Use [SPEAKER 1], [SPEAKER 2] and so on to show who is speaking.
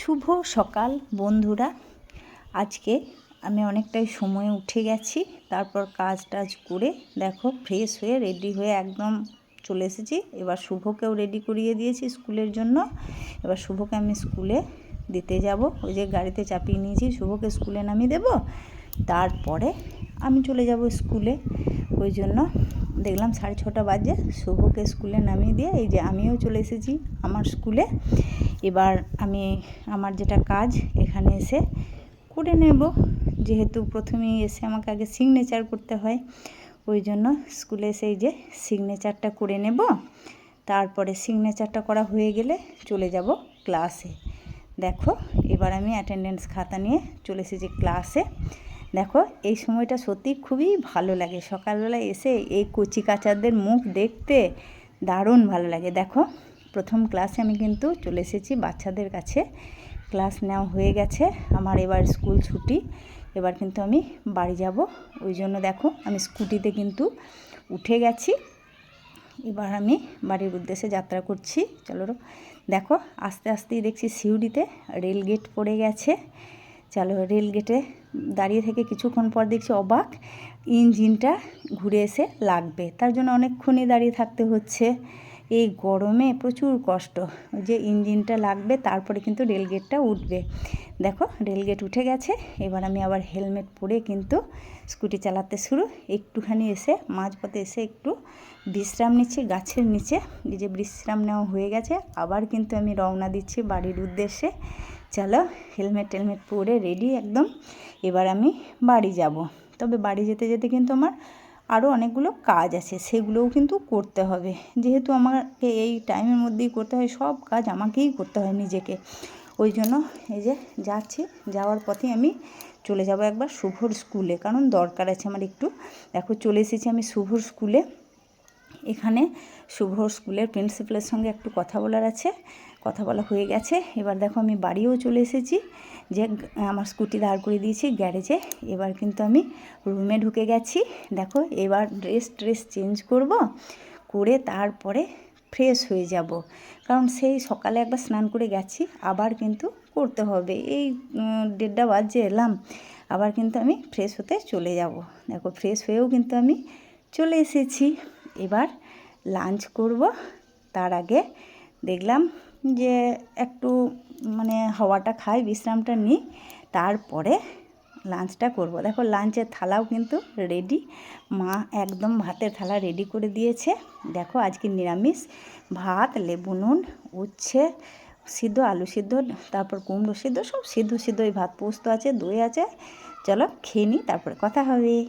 [SPEAKER 1] শুভ সকাল, বন্ধুরা। আজকে আমি অনেকটাই সময় উঠে গেছি, তারপর কাজ টাজ করে দেখো ফ্রেশ হয়ে রেডি হয়ে একদম চলে এসেছি। এবার শুভকেও রেডি করিয়ে দিয়েছি স্কুলের জন্য। এবার শুভকে আমি স্কুলে দিতে যাব। ওই যে গাড়িতে চাপিয়ে নিয়েছি, শুভকে স্কুলে নামিয়ে দেব। তারপরে আমি চলে যাব স্কুলে। ওই জন্য দেখলাম সাড়ে ছটা বাজে, শুভকে স্কুলে নামিয়ে দিয়ে এই যে আমিও চলে এসেছি আমার স্কুলে। এবার আমি আমার যেটা কাজ এখানে এসে করে নেব। যেহেতু প্রথমেই এসে আমাকে আগে সিগনেচার করতে হয়, ওই জন্য স্কুলে এসে যে সিগনেচারটা করে নেব। তারপরে সিগনেচারটা করা হয়ে গেলে চলে যাব ক্লাসে দেখো, এবার আমি অ্যাটেন্ডেন্স খাতা নিয়ে চলে এসেছি ক্লাসে দেখো, এই সময়টা সত্যি খুবই ভালো লাগে। সকালবেলা এসে এই কচি কাচারদের মুখ দেখতে দারুণ ভালো লাগে। দেখো প্রথম ক্লাসে আমি কিন্তু চলে এসেছি বাচ্চাদের কাছে। ক্লাস নেওয়া হয়ে গেছে, আমার এবার স্কুল ছুটি। এবার কিন্তু আমি বাড়ি যাব। ওই জন্য দেখো, আমি স্কুটিতে কিন্তু উঠে গেছি। এবার আমি বাড়ির উদ্দেশ্যে যাত্রা করছি। চলো দেখো, আস্তে আস্তেই দেখছি সিউড়িতে রেল গেট পড়ে গেছে। চলো, রেল গেটে দাঁড়িয়ে থেকে কিছুক্ষণ পর দেখছি অবাক ইঞ্জিনটা ঘুরে এসে লাগবে। তার জন্য অনেকক্ষণই দাঁড়িয়ে থাকতে হচ্ছে। এই গরমে প্রচুর কষ্ট যে ইঞ্জিনটা লাগবে, তারপরে কিন্তু রেলগেটটা উঠবে। দেখো, রেলগেট উঠে গেছে, এবার আমি আবার হেলমেট পরে কিন্তু স্কুটি চালাতে শুরু। একটুখানি এসে, মাঝপথে এসে একটু বিশ্রাম নিচ্ছি, গাছের নিচে। এই যে বিশ্রাম নেওয়া হয়ে গেছে, আবার কিন্তু আমি রওনা দিচ্ছি বাড়ির উদ্দেশ্যে। চলো, হেলমেট টেলমেট পরে রেডি, একদম। এবার আমি বাড়ি যাব। তবে বাড়ি যেতে যেতে কিন্তু আমার আরও অনেকগুলো কাজ আছে, সেগুলোও কিন্তু করতে হবে। যেহেতু আমাকে এই টাইমের মধ্যেই করতে হয়, সব কাজ আমাকেই করতে হয় নিজেকে। ওই জন্য এই যে যাচ্ছি, যাওয়ার পথে আমি চলে যাব একবার শুভর স্কুলে। কারণ দরকার আছে আমার একটু। দেখো চলে এসেছি আমি শুভর স্কুলে। এখানে শুভর স্কুলের প্রিন্সিপালের সঙ্গে একটু কথা বলার আছে। কথা বলা হয়ে গেছে। এবার দেখো আমি বাড়িও চলে এসেছি। যে আমার স্কুটি দাঁড় করে দিয়েছি গ্যারেজে। এবার কিন্তু আমি রুমে ঢুকে গেছি। দেখো এবার ড্রেস ট্রেস চেঞ্জ করব, করে তারপরে ফ্রেশ হয়ে যাব। কারণ সেই সকালে একবার স্নান করে গেছি, আবার কিন্তু করতে হবে। এই দেড়টা বাজে এলাম, আবার কিন্তু আমি ফ্রেশ হতে চলে যাব। দেখো ফ্রেশ হয়েও কিন্তু আমি চলে এসেছি। এবার লাঞ্চ করব। তার আগে দেখলাম যে একটু মানে হাওয়াটা খাই, বিশ্রামটা নিই, তারপরে লাঞ্চটা করব। দেখো লাঞ্চের থালাও কিন্তু রেডি মা একদম ভাতের থালা রেডি করে দিয়েছে। দেখো আজকে নিরামিষ। ভাত, লেবু, নুন, উচ্ছে, সিদ্ধ, আলু সিদ্ধ, তারপর কুমড়ো সিদ্ধ, সব সিদ্ধ সিদ্ধ ভাত পোস্ত আছে, দই আছে। চলো খেয়ে নিই, তারপরে কথা হবে।